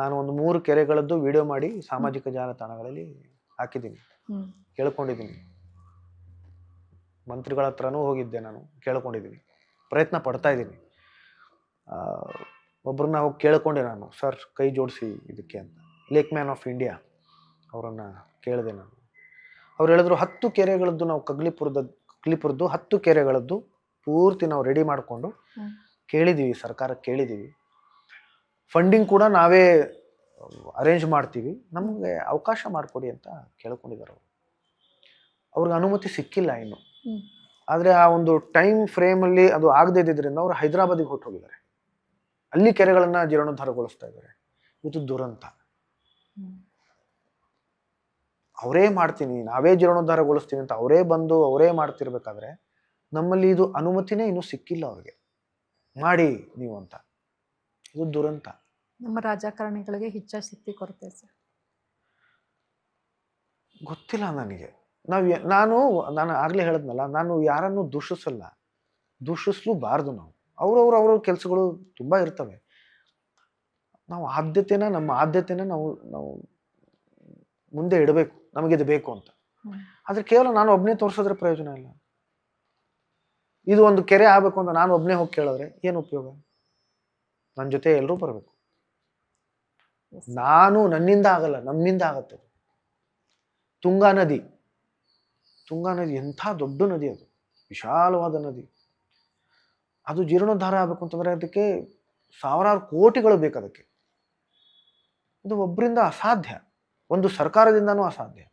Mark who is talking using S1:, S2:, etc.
S1: ನಾನು ಒಂದು ಮೂರು ಕೆರೆಗಳದ್ದು ವಿಡಿಯೋ ಮಾಡಿ ಸಾಮಾಜಿಕ ಜಾಲತಾಣಗಳಲ್ಲಿ ಹಾಕಿದ್ದೀನಿ. ಕೇಳ್ಕೊಂಡಿದ್ದೀನಿ. ಮಂತ್ರಿಗಳ ಹತ್ರನೂ ಹೋಗಿದ್ದೆ ನಾನು ಕೇಳ್ಕೊಂಡಿದ್ದೀನಿ. ಪ್ರಯತ್ನ ಪಡ್ತಾ ಇದ್ದೀನಿ. ಒಬ್ಬರನ್ನ ಹೋಗಿ ಕೇಳ್ಕೊಂಡೆ ನಾನು ಸರ್ ಕೈ ಜೋಡಿಸಿ ಇದಕ್ಕೆ ಅಂತ. ಲೇಕ್ ಮ್ಯಾನ್ ಆಫ್ ಇಂಡಿಯಾ ಅವರನ್ನು ಕೇಳಿದೆ ನಾನು. ಅವ್ರು ಹೇಳಿದ್ರು ಹತ್ತು ಕೆರೆಗಳದ್ದು ನಾವು ಕಗ್ಲಿಪುರದ ಕಗ್ಲಿಪುರದ್ದು ಹತ್ತು ಕೆರೆಗಳದ್ದು ಪೂರ್ತಿ ನಾವು ರೆಡಿ ಮಾಡಿಕೊಂಡು. ಕೇಳಿದ್ದೀವಿ ಸರ್ಕಾರಕ್ಕೆ ಕೇಳಿದ್ದೀವಿ ಫಂಡಿಂಗ್ ಕೂಡ ನಾವೇ ಅರೇಂಜ್ ಮಾಡ್ತೀವಿ. ನಮಗೆ ಅವಕಾಶ ಮಾಡಿಕೊಡಿ ಅಂತ ಕೇಳ್ಕೊಂಡಿದ್ದಾರೆ ಅವರು. ಅವ್ರಿಗೆ ಅನುಮತಿ ಸಿಕ್ಕಿಲ್ಲ ಇನ್ನು. ಆದರೆ ಆ ಒಂದು ಟೈಮ್ ಫ್ರೇಮಲ್ಲಿ ಅದು ಆಗದೇ ಇದ್ದಿದ್ದರಿಂದ ಅವರು ಹೈದರಾಬಾದಿಗೆ ಹೊಟ್ಟು ಹೋಗಿದ್ದಾರೆ ಅಲ್ಲಿ ಕೆರೆಗಳನ್ನು ಜೀರ್ಣೋದ್ಧಾರಗೊಳಿಸ್ತಾ ಇದ್ದಾರೆ. ಇದು ದುರಂತ. ಅವರೇ ಮಾಡ್ತೀನಿ. ನಾವೇ ಜೀರ್ಣೋದ್ಧಾರಗೊಳಿಸ್ತೀನಿ ಅಂತ ಅವರೇ ಬಂದು ಅವರೇ ಮಾಡ್ತಿರ್ಬೇಕಾದ್ರೆ ನಮ್ಮಲ್ಲಿ ಇದು ಅನುಮತಿನೇ ಇನ್ನೂ ಸಿಕ್ಕಿಲ್ಲ ಅವ್ರಿಗೆ. ಮಾಡಿ ನೀವು ಅಂತ. ಇದು ದುರಂತ.
S2: ನಮ್ಮ ರಾಜಕಾರಣಿಗಳಿಗೆ ಹಿಚ್ಚಾಶಕ್ತಿ ಕೊರತೆ ಸರ್.
S1: ಗೊತ್ತಿಲ್ಲ ನನಗೆ. ನಾವು ನಾನು ನಾನು ಆಗಲೇ ಹೇಳಿದ್ನಲ್ಲ ನಾನು ಯಾರನ್ನು ದೂಷಿಸಲ್ಲ. ದೂಷಿಸ್ಲೂಬಾರ್ದು ನಾವು. ಅವ್ರವ್ರ ಅವ್ರ ಕೆಲಸಗಳು ತುಂಬ ಇರ್ತವೆ. ನಾವು ಆದ್ಯತೆನ ನಮ್ಮ ಆದ್ಯತೆನ ನಾವು ನಾವು ಮುಂದೆ ಇಡಬೇಕು. ನಮಗಿದು ಬೇಕು ಅಂತ.
S2: ಆದರೆ
S1: ಆದ್ರೆ ಕೇವಲ ನಾನು ಒಬ್ಬನೇ ತೋರಿಸಿದ್ರೆ ಪ್ರಯೋಜನ ಇಲ್ಲ. ಇದು ಒಂದು ಕೆರೆ ಆಗಬೇಕು ಅಂತ ನಾನು ಒಬ್ಬನೇ ಹೋಗಿ ಕೇಳಿದ್ರೆ ಏನು ಉಪಯೋಗ? ನನ್ನ ಜೊತೆ ಎಲ್ಲರೂ ಬರಬೇಕು. ನಾನು ನನ್ನಿಂದ ಆಗಲ್ಲ ನಮ್ಮಿಂದ ಆಗತ್ತೆ ತುಂಗಾ ನದಿ. ತುಂಗಾ ನದಿ ಎಂಥ ದೊಡ್ಡ ನದಿ ಅದು. ವಿಶಾಲವಾದ ನದಿ. ಅದು ಜೀರ್ಣೋದ್ಧಾರ ಆಗಬೇಕು ಅಂತಂದರೆ ಅದಕ್ಕೆ ಸಾವಿರಾರು ಕೋಟಿಗಳು ಬೇಕು ಅದಕ್ಕೆ. ಇದು ಒಬ್ಬರಿಂದ ಅಸಾಧ್ಯ. ಒಂದು ಸರ್ಕಾರದಿಂದನೂ ಅಸಾಧ್ಯ.